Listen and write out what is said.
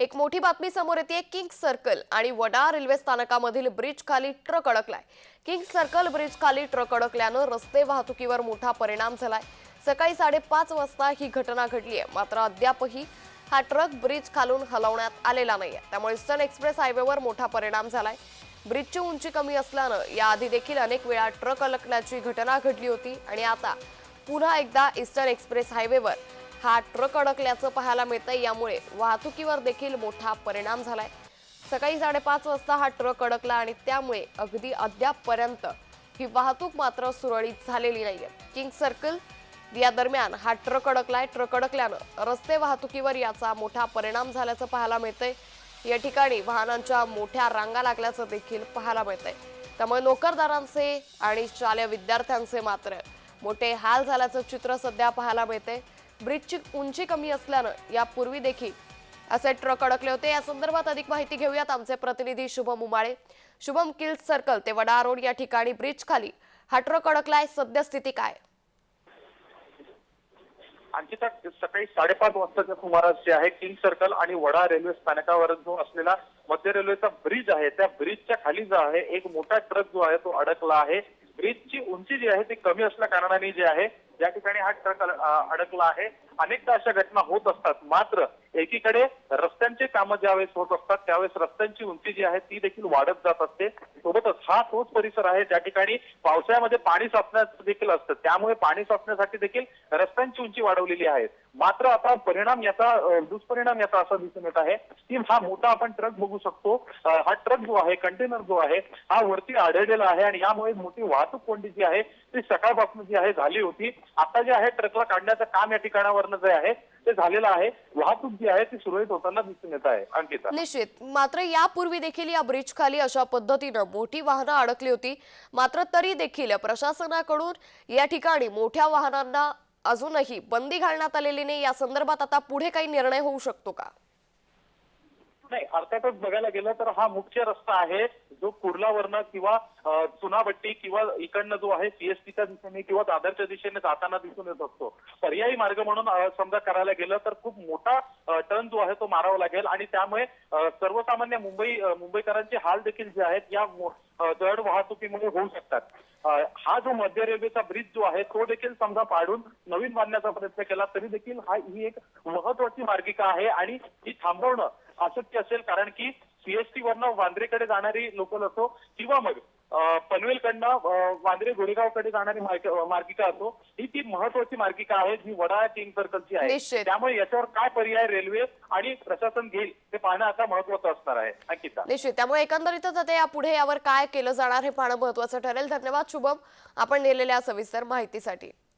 एक मोठी बातमी समोर येते किंग सर्कल आणि वडा रेल्वे स्थानकामधील ब्रिज खाली ट्रक अडकलाय. किंग सर्कल ब्रिज खाली ट्रक अडकल्यानं रस्ते वाहतुकीवर मोठा परिणाम झालाय. सकाळी साडेपाच वाजता ही घटना घडली आहे मात्र अद्यापही हा ट्रक ब्रिज खालून हलवण्यात आलेला नाहीये. त्यामुळे ईस्टर्न एक्सप्रेस हायवेवर मोठा परिणाम झालाय. ब्रिजची उंची कमी असल्यानं याआधी देखील अनेक वेळा ट्रक अडकण्याची घटना घडली होती आणि आता पुन्हा एकदा ईस्टर्न एक्सप्रेस हायवेवर हा ट्रक अडकल्याचं पाहायला मिळतंय. यामुळे वाहतुकीवर देखील मोठा परिणाम झालाय. सकाळी साडेपाच वाजता हा ट्रक अडकला आणि त्यामुळे अगदी अद्यापपर्यंत ही वाहतूक मात्र सुरळीत झालेली नाहीये. किंग सर्कल या दरम्यान हा ट्रक अडकलाय. ट्रक अडकल्यानं रस्ते वाहतुकीवर याचा मोठा परिणाम झाल्याचं पाहायला मिळतंय. या ठिकाणी वाहनांच्या मोठ्या रांगा लागल्याचं देखील पाहायला मिळतंय. त्यामुळे नोकरदारांचे आणि शालेय विद्यार्थ्यांचे मात्र मोठे हाल झाल्याचं चित्र सध्या पाहायला मिळतंय. ब्रिजची उंची कमी असल्यानं यापूर्वी देखील असे ट्रक अडकले होते. या संदर्भात अधिक माहिती घेऊयात आमचे प्रतिनिधी शुभम उमाळे. शुभम किल्स सर्कल ते वडा रोड या ठिकाणी ब्रिज खाली हा ट्रक अडकलाय. सद्यस्थिती काय आणखी तर सकाळी साडेपाच वाजताच्या सुमारास जे आहे किंग सर्कल आणि वडा रेल्वे स्थानकावर जो असलेला मध्य रेल्वेचा ब्रिज आहे त्या ब्रिजच्या खाली जो आहे एक मोठा ट्रक जो आहे तो अडकला आहे. ब्रिजची उंची जी आहे ती कमी असल्या कारणाने जी आहे या ठिकाणी हा ट्रक अडकला आहे अनेकदा अशा घटना होत असतात. मात्र एकीकडे रस्त्यांचे कामं ज्यावेळेस होत असतात त्यावेळेस रस्त्यांची उंची जी आहे ती देखील वाढत जात असते. सोबतच हा तोच परिसर आहे ज्या ठिकाणी पावसाळ्यामध्ये पाणी साचण्याचं देखील असतं. त्यामुळे पाणी साचण्यासाठी देखील रस्त्यांची उंची वाढवलेली आहे. मात्र आता परिणाम याचा दुष्परिणाम याचा असा दिसून येत आहे की हा मोठा आपण ट्रक बघू शकतो. हा ट्रक जो आहे कंटेनर जो आहे हा वरती आढळलेला आहे आणि यामुळे मोठी वाहतूक कोंडी जी आहे ती सकाळपासून जी आहे झाली होती. आता जे आहे ट्रकला काढण्याचं काम या ठिकाणावरनं जे आहे ते झालेलं आहे. वाहतूक जी आहे ती सुरळीत होताना दिसून येत आहे. अंकिता. निश्चित. मात्र यापूर्वी देखील या ब्रिज खाली अशा पद्धतीनं मोठी वाहनं अडकली होती. मात्र तरी देखील प्रशासनाकडून या ठिकाणी मोठ्या वाहनांना अजूनही बंदी घालण्यात आलेली नाही. या संदर्भात आता पुढे काही निर्णय होऊ शकतो का? नाही अर्थातच बघायला गेलं तर हा मुख्य रस्ता आहे जो कुर्लावरनं किंवा चुनाभट्टी किंवा इकडनं जो आहे सीएसटीच्या दिशेने किंवा दादरच्या दिशेने जाताना दिसून येत असतो. पर्यायी मार्ग म्हणून समजा करायला गेलं तर खूप मोठा टर्न जो आहे तो मारावा लागेल आणि त्यामुळे सर्वसामान्य मुंबई मुंबईकरांचे हाल देखील जे आहेत या जड वाहतुकीमुळे होऊ शकतात. हा जो मध्य रेल्वेचा ब्रिज जो आहे तो देखील समजा पाडून नवीन बांधण्याचा प्रयत्न केला तरी देखील हा ही एक महत्वाची मार्गिका आहे आणि ही थांबवणं अशक्य असेल कारण की सीएसटी वरनं वांद्रेकडे जाणारी लोकल असो किंवा मग पनवेलकडनं वांद्रे गोरेगावकडे जाणारी मार्गिका असो ही ती महत्वाची मार्गिका आहे जी वडा किंग सर्कलची आहे. त्यामुळे याच्यावर काय पर्याय रेल्वे आणि प्रशासन घेईल ते पाहणं आता महत्वाचं असणार आहे. अंकिता निश्चित. त्यामुळे एकंदरीतच आता यापुढे यावर काय केलं जाणार हे पाहणं महत्वाचं ठरेल. धन्यवाद शुभम. आपण दिलेल्या सविस्तर माहितीसाठी.